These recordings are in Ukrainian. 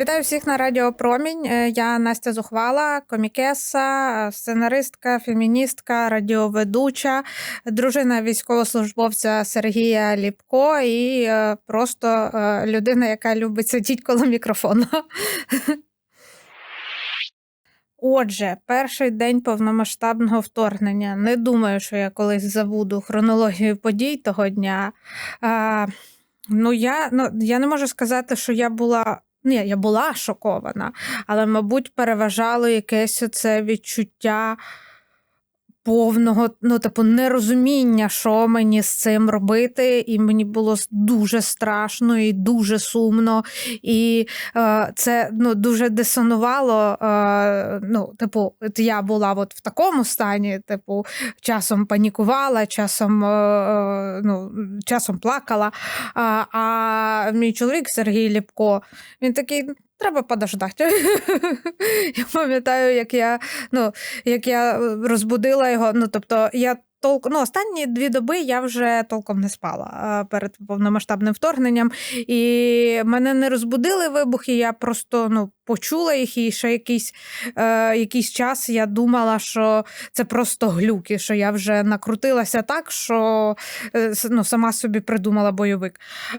Вітаю всіх на Радіо Промінь. Е, Я Настя Зухвала, комікеса, сценаристка, феміністка, радіоведуча, дружина військовослужбовця Сергія Ліпко і е, просто е, людина, яка любить сидіти коло мікрофону. Отже, перший день повномасштабного вторгнення. Не думаю, що я колись забуду хронологію подій того дня. Ну, я, ну, я не можу сказати, що я була. Ні, я була шокована, але, мабуть, переважало якесь це відчуття повного, ну, типу, нерозуміння, що мені з цим робити, і мені було дуже страшно і дуже сумно. І е, це ну, дуже дисонувало. Е, ну, типу, я була от в такому стані, типу, часом панікувала, часом, е, ну, часом плакала. А, а мій чоловік Сергій Ліпко, він такий. Треба подождати. я пам'ятаю, як я ну, як я розбудила його. Ну, тобто, я толк... ну, останні дві доби я вже толком не спала перед повномасштабним вторгненням, і мене не розбудили вибухи. Я просто ну, почула їх, і ще якийсь е, якийсь час я думала, що це просто глюки, що я вже накрутилася так, що е, ну, сама собі придумала бойовик. Е,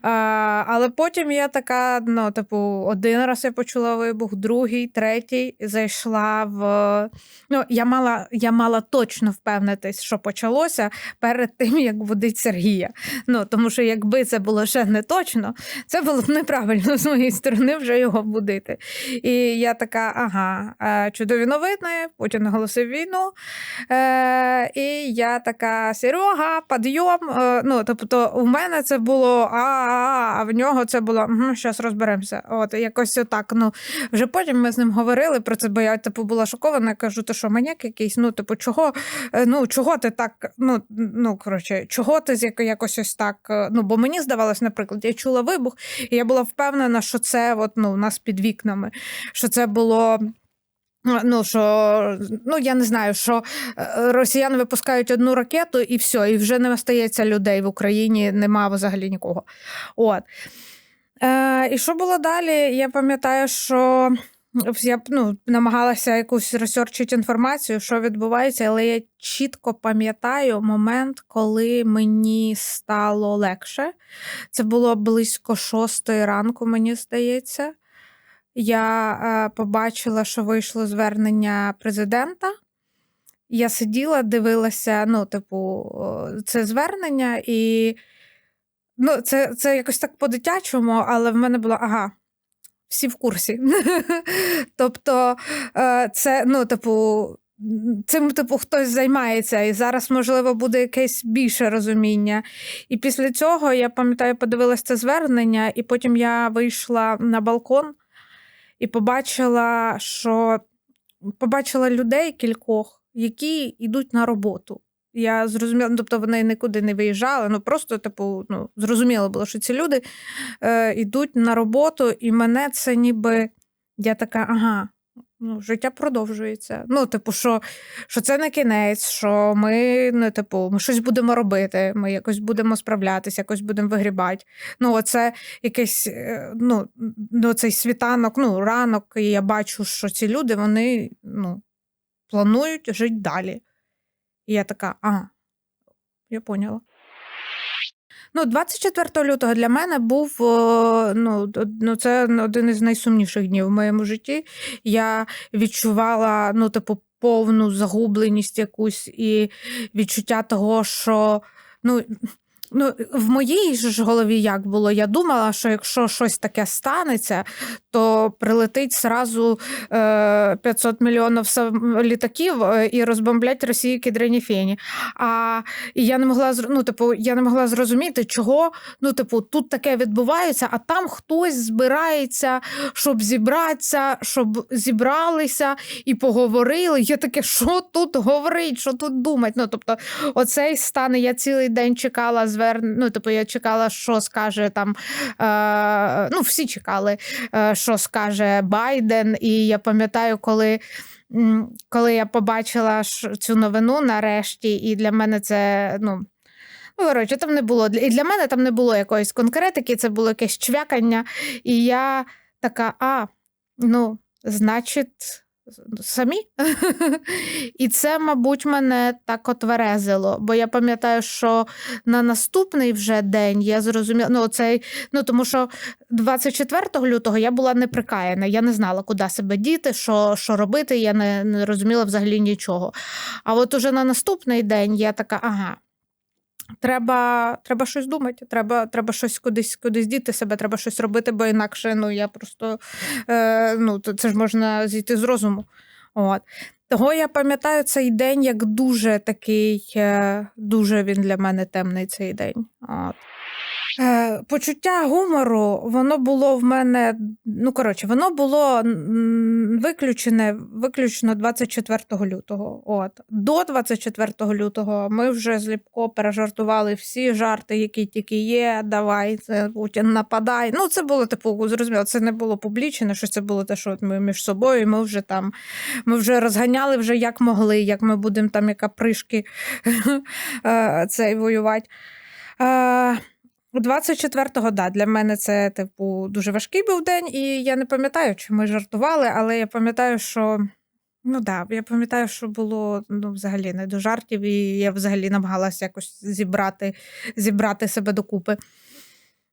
але потім я така, ну, типу, один раз я почула вибух, другий, третій зайшла в. Ну, Я мала я мала точно впевнитись, що почалося перед тим, як будить Сергія. Ну, Тому що якби це було ще не точно, це було б неправильно з моєї сторони вже його будити. І я така, ага, е, чудові новини, Путін оголосив війну. Е, І я така, Серега, підйом. Е, ну, тобто, у мене це було а, а, в нього це було угу, зараз розберемося. От якось отак. Ну, Вже потім ми з ним говорили про це, бо я типу була шокована. Кажу, то що маняк якийсь, ну, типу, чого ну, чого ти так, ну, ну коротше, чого ти з якось ось так. Ну, Бо мені здавалось, наприклад, я чула вибух, і я була впевнена, що це от, ну, у нас під вікнами що це було. Ну, що, ну, я не знаю, що е, росіяни випускають одну ракету і все, і вже не остається людей в Україні, нема взагалі нікого. От. Е, І що було далі? Я пам'ятаю, що я ну, намагалася якусь розсерчити інформацію, що відбувається, але я чітко пам'ятаю момент, коли мені стало легше. Це було близько шостої ранку, мені здається я е, побачила, що вийшло звернення президента. Я сиділа, дивилася, ну, типу, це звернення, і ну, це це якось так по-дитячому, але в мене було ага, всі в курсі. Тобто, е, це, ну, типу, цим, типу, хтось займається, і зараз, можливо, буде якесь більше розуміння. І після цього я пам'ятаю, подивилася це звернення, і потім я вийшла на балкон і побачила, що побачила людей кількох, які йдуть на роботу. Я зрозуміла, ну, тобто вони нікуди не виїжджали, ну просто, типу, ну, зрозуміло було, що ці люди е, йдуть на роботу, і мене це ніби я така, ага, Ну, життя продовжується. Ну, типу, що що це не кінець, що ми ну, типу, ми щось будемо робити, ми якось будемо справлятися, якось будемо вигрібати. Ну, оце якийсь е, ну, ну, цей світанок, ну, ранок, і я бачу, що ці люди вони ну, планують жити далі. І я така, ага, я поняла. Ну, 24 лютого для мене був ну, ну, це один із найсумніших днів в моєму житті. Я відчувала ну, типу, повну загубленість якусь і відчуття того, що ну, Ну, в моїй ж голові як було, я думала, що якщо щось таке станеться, то прилетить сразу е, 500 мільйонів літаків е, і розбомблять Росію кідрені фені. А і я не могла ну, типу, я не могла зрозуміти, чого ну, типу, тут таке відбувається, а там хтось збирається, щоб зібратися, щоб зібралися і поговорили. Я таке, що тут говорить, що тут думать? Ну, тобто, оцей стан я цілий день чекала звер... ну, типу, я чекала, що скаже там. Е... Ну, всі чекали, е... що скаже Байден. І я пам'ятаю, коли. Коли я побачила цю новину нарешті, і для мене це ну. Ну, там не було. І для мене там не було якоїсь конкретики, це було якесь чвякання. І я така, а, ну, значить, самі. І це, мабуть, мене так отверезило. Бо я пам'ятаю, що на наступний вже день я зрозуміла, ну, цей, ну тому що 24 лютого я була неприкаяна, я не знала, куди себе діти, що що робити, я не, не розуміла взагалі нічого. А от уже на наступний день я така, ага. Треба треба щось думати, треба треба щось кудись кудись діти себе, треба щось робити, бо інакше ну я просто е, ну це ж можна зійти з розуму. От. Того я пам'ятаю цей день як дуже такий, е, дуже він для мене темний цей день. От. Е, Почуття гумору, воно було в мене, ну коротше, воно було виключене виключно 24 лютого. От. До 24 лютого ми вже з Ліпко пережартували всі жарти, які тільки є. Давай, це Путін нападай. Ну, це було типу, зрозуміло, це не було публічне, що це було те, що ми між собою, ми вже там ми вже розганяли, вже як могли, як ми будемо там, яка пришки е, цей воювати. Е, 24-го, да, для мене це, типу, дуже важкий був день, і я не пам'ятаю, чи ми жартували, але я пам'ятаю, що. Ну да, я пам'ятаю, що було ну, взагалі не до жартів, і я взагалі намагалася якось зібрати зібрати себе докупи.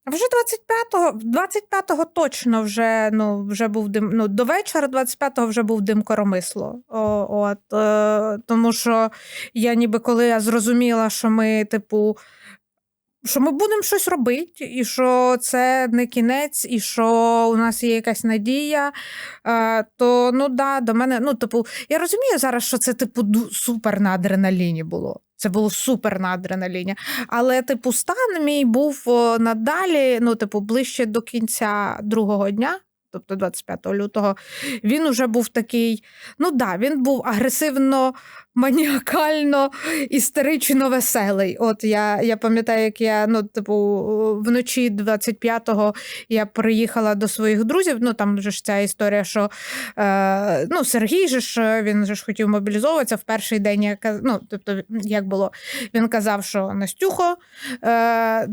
А вже 25-го 25-го точно вже ну, вже був дим. Ну, до вечора, 25-го вже був дим коромисло. О, от, е, Тому що я ніби коли я зрозуміла, що ми, типу, що ми будемо щось робити, і що це не кінець, і що у нас є якась надія. Е, то ну да, до мене, ну, типу, я розумію зараз, що це, типу, супер на адреналіні було. Це було супер на адреналіні. Але, типу, стан мій був надалі, ну, типу, ближче до кінця другого дня тобто 25 лютого, він уже був такий. Ну да, він був агресивно, маніакально, істерично веселий. От я я пам'ятаю, як я ну, типу, вночі 25-го я приїхала до своїх друзів. Ну там вже ж ця історія, що е, ну, Сергій же ж він же ж хотів мобілізовуватися в перший день. Я, ну, тобто, як було, він казав, що Настюхо, е,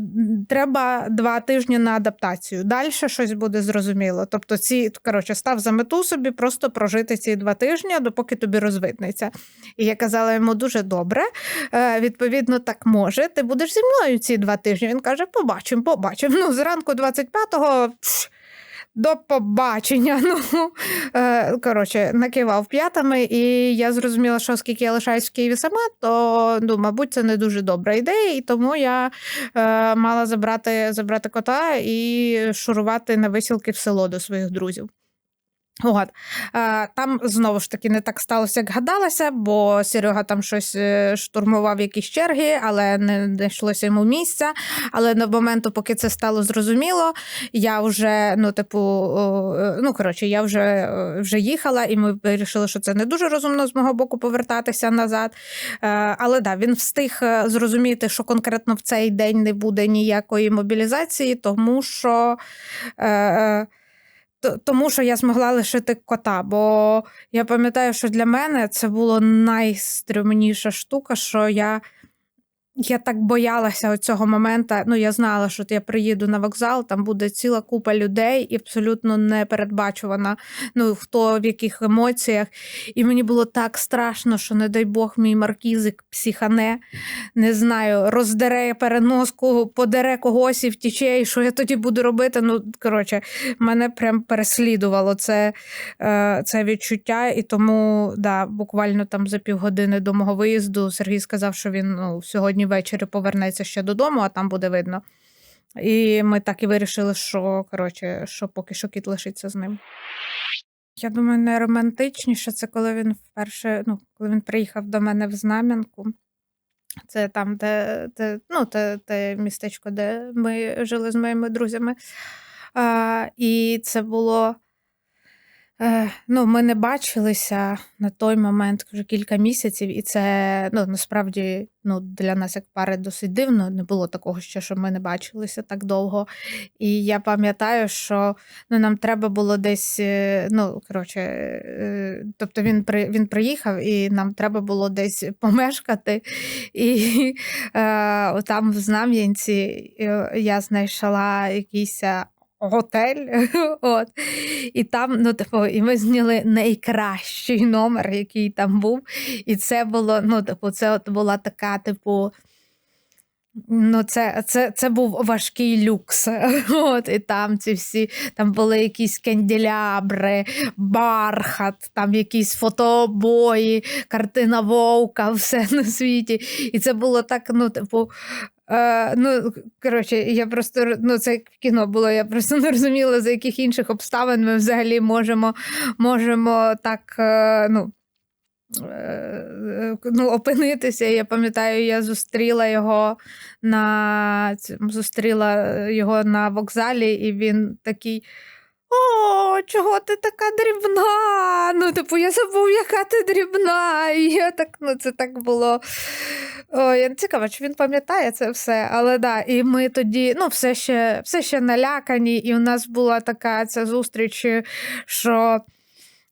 треба два тижні на адаптацію. Далі щось буде зрозуміло. Тобто ці коротше, став за мету собі просто прожити ці два тижні, допоки тобі розвиднеться. І я казала йому дуже добре. Е, Відповідно, так може. Ти будеш зі мною ці два тижні. Він каже: побачимо, побачимо. Ну, зранку 25-го. До побачення. Ну, е, коротше, накивав п'ятами, і я зрозуміла, що оскільки я лишаюсь в Києві сама, то ну, мабуть, це не дуже добра ідея, і тому я е, мала забрати забрати кота і шурувати на висілки в село до своїх друзів. От. Там знову ж таки не так сталося, як гадалося, бо Серега там щось е, штурмував якісь черги, але не, не йшлося йому місця. Але на моменту, поки це стало зрозуміло, я вже, ну, типу, е, ну коротше, я вже е, вже їхала, і ми вирішили, що це не дуже розумно з мого боку повертатися назад. Але да, він встиг зрозуміти, що конкретно в цей день не буде ніякої мобілізації, тому що тому що я змогла лишити кота. Бо я пам'ятаю, що для мене це було найстрімніша штука, що я я так боялася цього моменту. Ну, я знала, що я приїду на вокзал, там буде ціла купа людей і абсолютно непередбачувана, ну хто в яких емоціях. І мені було так страшно, що, не дай Бог, мій маркізик психане, не знаю, роздере переноску, подере когось і втіче, і що я тоді буду робити. Ну, коротше, мене прям переслідувало це е, це відчуття, і тому да, буквально там за півгодини до мого виїзду Сергій сказав, що він ну, сьогодні ввечері повернеться ще додому, а там буде видно. І ми так і вирішили, що коротше, що поки що кіт лишиться з ним. Я думаю, найромантичніше це коли він вперше, ну, коли він приїхав до мене в Знам'янку. Це там, де, де ну, те, те містечко, де ми жили з моїми друзями. А, І це було. Е, ну, ми не бачилися на той момент вже кілька місяців, і це ну, насправді ну, для нас, як пари, досить дивно. Не було такого ще, що ми не бачилися так довго. І я пам'ятаю, що ну, нам треба було десь, е, ну, коротше, е, тобто він при, він приїхав, і нам треба було десь помешкати. І е, там в Знам'янці я знайшла якийсь готель. От. І там, ну, типу, і ми зняли найкращий номер, який там був. І це було, ну, типу, це от була така, типу. Ну, це це, це був важкий люкс. От, І там ці всі там були якісь канділябри, бархат, там якісь фотобої, картина вовка, все на світі. І це було так, ну, типу. Е, ну, коротше, я просто ну, це кіно було, я просто не розуміла, за яких інших обставин ми взагалі можемо можемо так. Е, ну, Е, ну, опинитися. Я пам'ятаю, я зустріла його на зустріла його на вокзалі, і він такий. О, чого ти така дрібна? Ну, типу, я забув, яка ти дрібна. І я так, ну, це так було. О, я чи він пам'ятає це все. Але да, і ми тоді ну, все ще все ще налякані, і у нас була така ця зустріч, що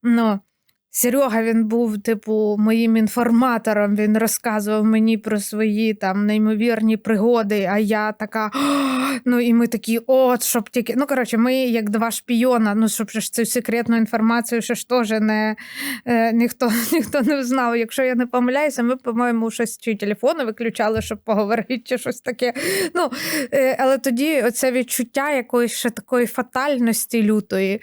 ну, Серега він був, типу, моїм інформатором. Він розказував мені про свої там неймовірні пригоди. А я така, ну і ми такі, от, щоб тільки. Ну, коротше, ми, як два шпіона, ну, щоб ж цю секретну інформацію ще ж теж не е, ніхто ніхто не знав. Якщо я не помиляюся, ми, по-моєму, щось чи телефони виключали, щоб поговорити, чи щось таке. Ну, е, Але тоді оце відчуття якоїсь ще такої фатальності лютої.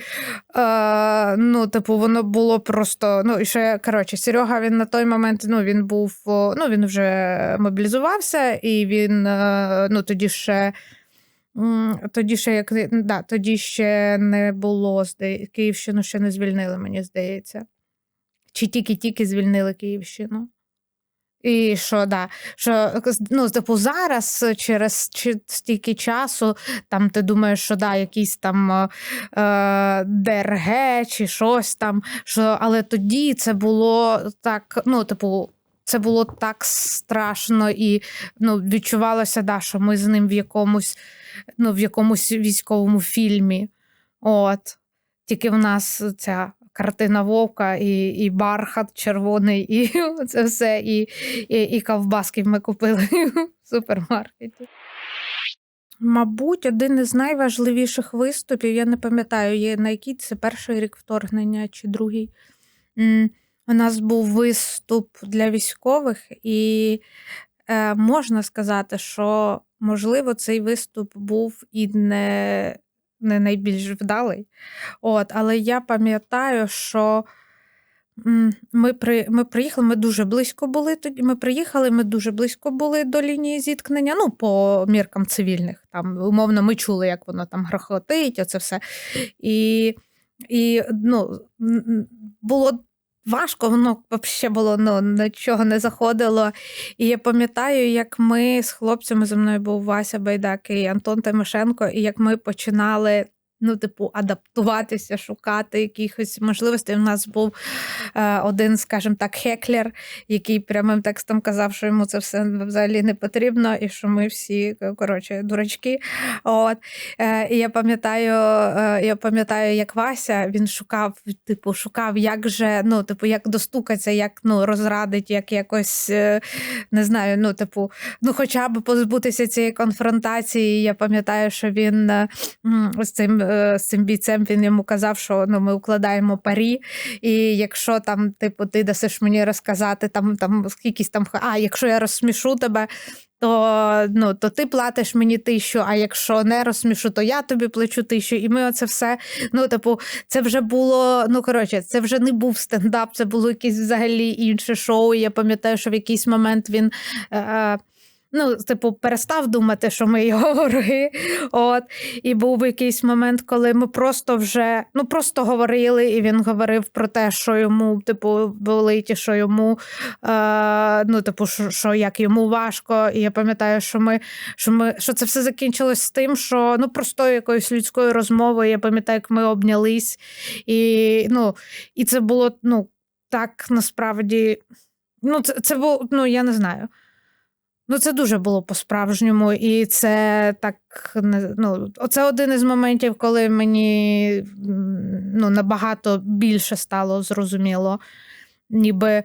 Е, ну, типу, воно було просто просто ну і ще коротше, Серега він на той момент ну він був, ну він вже мобілізувався, і він е, ну тоді ще. Тоді ще як да, тоді ще не було. Київщину ще не звільнили, мені здається. Чи тільки-тільки звільнили Київщину. І що, да, що ну, типу, зараз, через стільки часу, там ти думаєш, що да, якийсь там е, ДРГ чи щось там, що, але тоді це було так, ну, типу, це було так страшно і ну, відчувалося, да, що ми з ним в якомусь ну, в якомусь військовому фільмі. От. Тільки в нас ця картина вовка, і і бархат червоний, і це все, і і, і ковбаски ми купили в супермаркеті. Мабуть, один із найважливіших виступів, я не пам'ятаю, є на який це перший рік вторгнення чи другий. У нас був виступ для військових, і е, можна сказати, що, можливо, цей виступ був і не не найбільш вдалий. От, Але я пам'ятаю, що ми при, ми приїхали, ми дуже близько були тоді. Ми приїхали, ми дуже близько були до лінії зіткнення, ну, по міркам цивільних. Там, Умовно, ми чули, як воно там грохотить, оце все. І і ну, було важко, воно взагалі було ну, нічого не заходило. І я пам'ятаю, як ми з хлопцями зі мною був Вася Байдак і Антон Тимошенко, і як ми починали ну, типу, адаптуватися, шукати якихось можливостей. У нас був е, один, скажімо так, хеклер, який прямим текстом казав, що йому це все взагалі не потрібно, і що ми всі коротше, дурачки. От. Е, І я пам'ятаю, е, я пам'ятаю, як Вася він шукав, типу, шукав, як же, ну, типу, як достукатися, як ну, розрадить, як якось е, не знаю, ну, типу, ну, хоча б позбутися цієї конфронтації. Я пам'ятаю, що він е, з цим. Е, з цим бійцем він йому казав, що ну, ми укладаємо парі, і якщо там, типу, ти дасиш мені розказати там там якісь там, а якщо я розсмішу тебе. То ну, то ти платиш мені тисячу, а якщо не розсмішу, то я тобі плачу тисячу. І ми оце все. Ну, типу, це вже було. Ну, коротше, це вже не був стендап, це було якесь взагалі інше шоу. І Я пам'ятаю, що в якийсь момент він. Е, е ну, типу, перестав думати, що ми його вороги. От. І був якийсь момент, коли ми просто вже ну, просто говорили, і він говорив про те, що йому, типу, болить, і що йому, е, ну, типу, що, що як йому важко. І я пам'ятаю, що ми, що ми, що це все закінчилось з тим, що ну, простою якоюсь людською розмовою. Я пам'ятаю, як ми обнялись. І ну, і це було ну, так насправді. Ну, це це було, ну я не знаю. Ну, це дуже було по-справжньому, і це так ну, Оце один із моментів, коли мені ну, набагато більше стало зрозуміло, ніби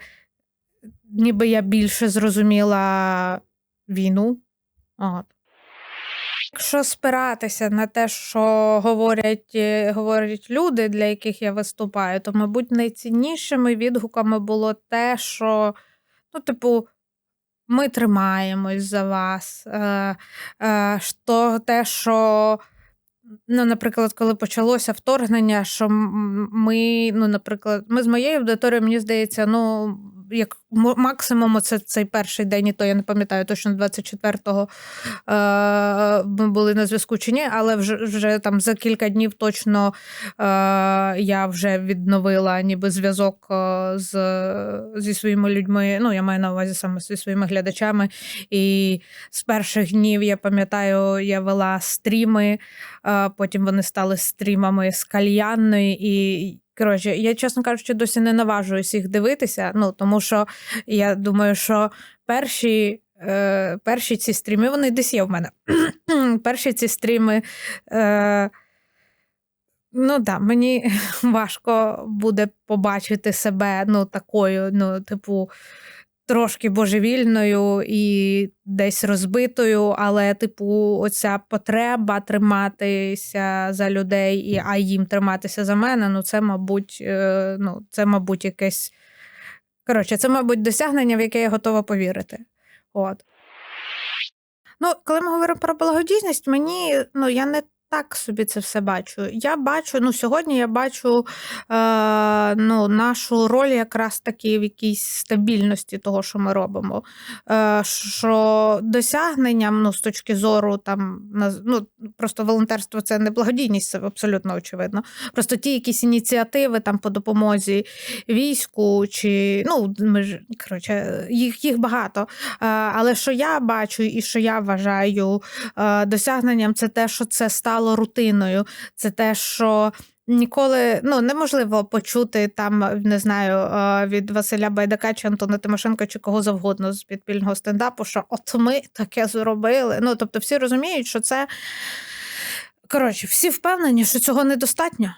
ніби я більше зрозуміла війну. От. Якщо спиратися на те, що говорять, е, говорять люди, для яких я виступаю, то, мабуть, найціннішими відгуками було те, що, ну, типу, ми тримаємось за вас. Е, е, що те, що, ну, наприклад, коли почалося вторгнення, що ми, ну, наприклад, ми з моєю аудиторією, мені здається, ну, як максимум це цей перший день, і то я не пам'ятаю точно 24-го е, ми були на зв'язку чи ні, але вже вже там за кілька днів точно е, я вже відновила ніби зв'язок е, з, зі своїми людьми. Ну, я маю на увазі саме зі своїми глядачами. І з перших днів я пам'ятаю, я вела стріми, е, потім вони стали стрімами з кальянної. і Коротше, я, чесно кажучи, досі не наважуюсь їх дивитися. Ну тому що я думаю, що перші е, перші ці стріми, вони десь є в мене. перші ці стріми. Е, Ну да, мені важко буде побачити себе ну, такою, ну, типу, трошки божевільною і десь розбитою, але, типу, оця потреба триматися за людей, і, а їм триматися за мене, ну це, мабуть, е, ну, це, мабуть, якесь. Коротше, це, мабуть, досягнення, в яке я готова повірити. От. Ну, коли ми говоримо про благодійність, мені ну, я не так собі це все бачу. Я бачу, ну сьогодні я бачу е, ну, нашу роль якраз таки в якійсь стабільності того, що ми робимо. Е, Що досягненням, ну, з точки зору там, ну, просто волонтерство це не благодійність, це абсолютно очевидно. Просто ті якісь ініціативи там по допомозі війську, чи ну, ми ж коротше, їх їх багато. Е, Але що я бачу і що я вважаю е, досягненням, це те, що це стало стало рутиною. Це те, що ніколи ну неможливо почути там, не знаю, е, від Василя Байдака чи Антона Тимошенка чи кого завгодно з підпільного стендапу, що от ми таке зробили. Ну тобто, всі розуміють, що це коротше, всі впевнені, що цього недостатньо,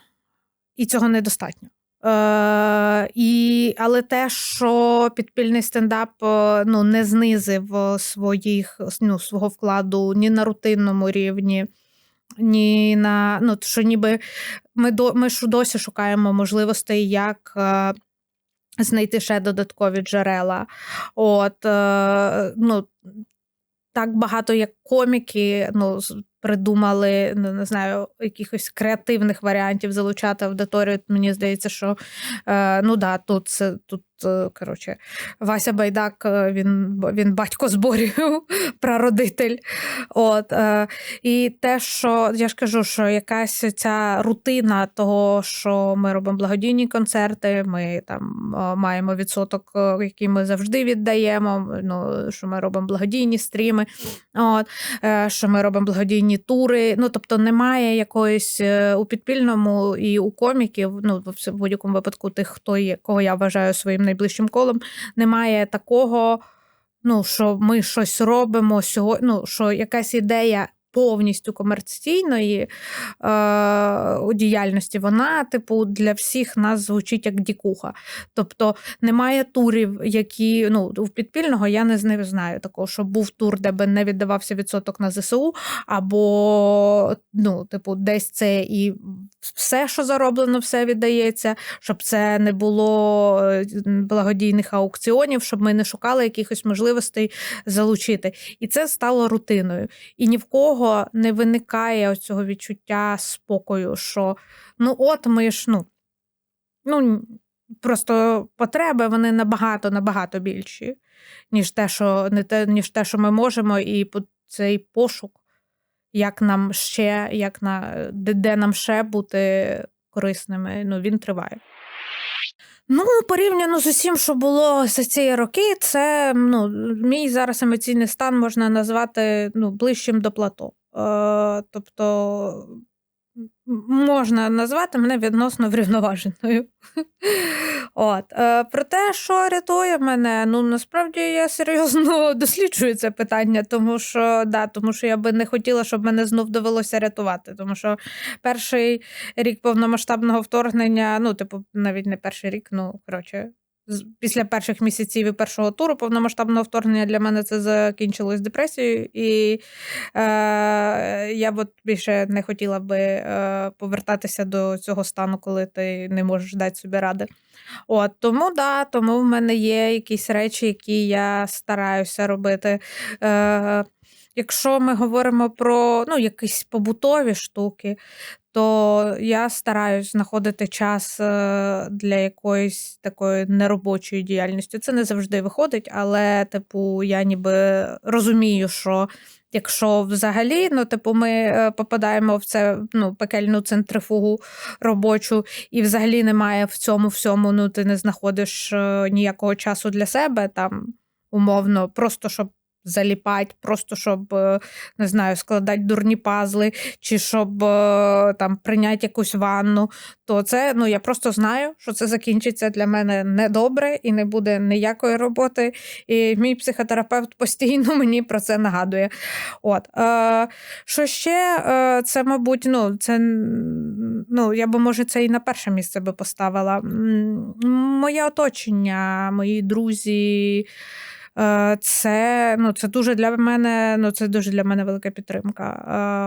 і цього недостатньо. Е, і, Але те, що підпільний стендап е, ну, не знизив своїх, ну, свого вкладу ні на рутинному рівні, ні на ну, що ніби ми до ми ж досі шукаємо можливостей, як. Е, знайти ще додаткові джерела. От, е, ну, Так багато як коміки ну, придумали, ну, не знаю, якихось креативних варіантів залучати аудиторію. Мені здається, що е, ну да, тут це тут коротше, Вася Байдак, е, він він батько зборів, прародитель. От, е, І те, що я ж кажу, що якась ця рутина того, що ми робимо благодійні концерти, ми там маємо відсоток, який ми завжди віддаємо. ну, Що ми робимо благодійні стріми, от, що ми робимо благодійні тури. Ну, Тобто немає якоїсь у підпільному і у коміків, ну, в будь-якому випадку тих, хто є, кого я вважаю своїм найближчим колом немає такого, ну, що ми щось робимо сьогодні, ну, що якась ідея повністю комерційної е, діяльності, вона, типу, для всіх нас звучить як дікуха. Тобто немає турів, які ну, у підпільного я не знаю такого, що був тур, де би не віддавався відсоток на ЗСУ, або ну, типу, десь це і все, що зароблено, все віддається, щоб це не було е, благодійних аукціонів, щоб ми не шукали якихось можливостей залучити. І це стало рутиною. І ні в кого нього не виникає цього відчуття спокою, що ну от ми ж ну, ну просто потреби вони набагато набагато більші, ніж те, що не те, ніж те, що ми можемо, і цей пошук, як нам ще, як на де, де нам ще бути корисними, ну він триває. Ну, порівняно з усім, що було за ці роки, це ну, мій зараз емоційний стан можна назвати ну, ближчим до плато. Е, Тобто можна назвати мене відносно врівноваженою. От. Е, Про те, що рятує мене, ну насправді я серйозно досліджую це питання, тому що да, тому що я би не хотіла, щоб мене знов довелося рятувати. Тому що перший рік повномасштабного вторгнення, ну, типу, навіть не перший рік, ну коротше, після перших місяців і першого туру повномасштабного вторгнення для мене це закінчилось депресією, і, е, я б більше не хотіла би, е, повертатися до цього стану, коли ти не можеш дати собі ради. От, тому да, тому в мене є якісь речі, які я стараюся робити. Е, якщо ми говоримо про, ну, якісь побутові штуки, то я стараюсь знаходити час, е, для якоїсь такої неробочої діяльності. Це не завжди виходить, але, типу, я ніби розумію, що якщо взагалі, ну, типу, ми, е, попадаємо в це, ну, пекельну центрифугу робочу, і взагалі немає в цьому всьому, ну, ти не знаходиш, е, ніякого часу для себе там, умовно, просто щоб заліпать, просто щоб, е, не знаю, складати дурні пазли, чи щоб, е, там прийняти якусь ванну, то це, ну, я просто знаю, що це закінчиться для мене недобре і не буде ніякої роботи. І мій психотерапевт постійно мені про це нагадує. От. Е, що ще, е, це, мабуть, ну, це, ну, я би, може, це і на перше місце би поставила. Моє оточення, мої друзі. Е, Це, ну, це дуже для мене, ну, це дуже для мене велика підтримка.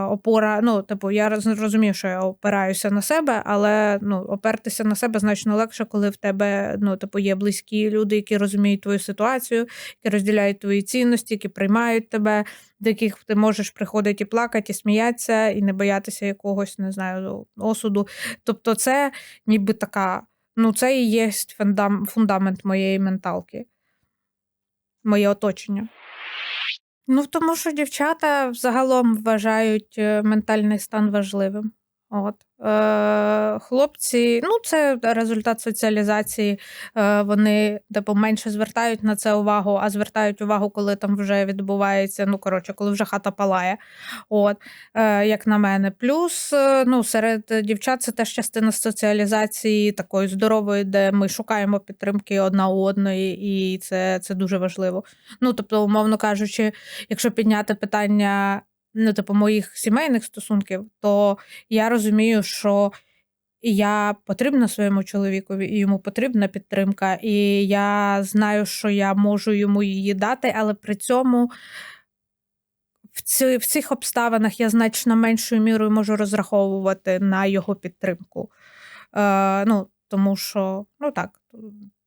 Е, Опора, ну, типу, я роз- розумію, що я опираюся на себе, але ну, опертися на себе значно легше, коли в тебе ну, типу, є близькі люди, які розуміють твою ситуацію, які розділяють твої цінності, які приймають тебе, до яких ти можеш приходити і плакати, і сміятися, і не боятися якогось, не знаю, осуду. Тобто, це ніби така, ну, це і є фундам- фундамент моєї менталки моє оточення. Ну, тому що дівчата загалом вважають е, ментальний стан важливим. От. Е, хлопці, ну, це результат соціалізації. Е, вони типу, менше звертають на це увагу, а звертають увагу, коли там вже відбувається, ну, коротше, коли вже хата палає. От, е, як на мене. Плюс ну, серед дівчат це теж частина соціалізації такої здорової, де ми шукаємо підтримки одна у одної, і це, це дуже важливо. Ну, тобто, умовно кажучи, якщо підняти питання ну, типу, моїх сімейних стосунків, то я розумію, що я потрібна своєму чоловікові, і йому потрібна підтримка. І я знаю, що я можу йому її дати, але при цьому в, ці, в цих обставинах я значно меншою мірою можу розраховувати на його підтримку. Е, ну, тому що, ну так,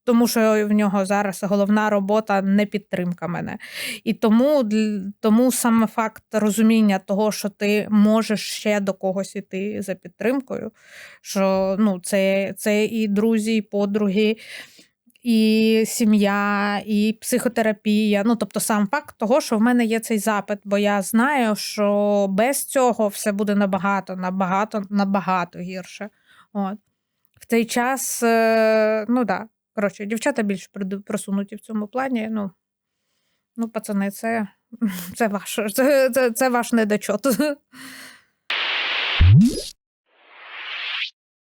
тому що в нього зараз головна робота не підтримка мене. І тому, тому саме факт розуміння того, що ти можеш ще до когось іти за підтримкою, що ну, це, це і друзі, і подруги, і сім'я, і психотерапія. Ну, тобто, сам факт того, що в мене є цей запит, бо я знаю, що без цього все буде набагато, набагато, набагато гірше. От. В цей час, е, ну да. Коротше, дівчата більш просунуті в цьому плані. Ну, ну пацани, це, це ваш, це, це, це ваш недочот.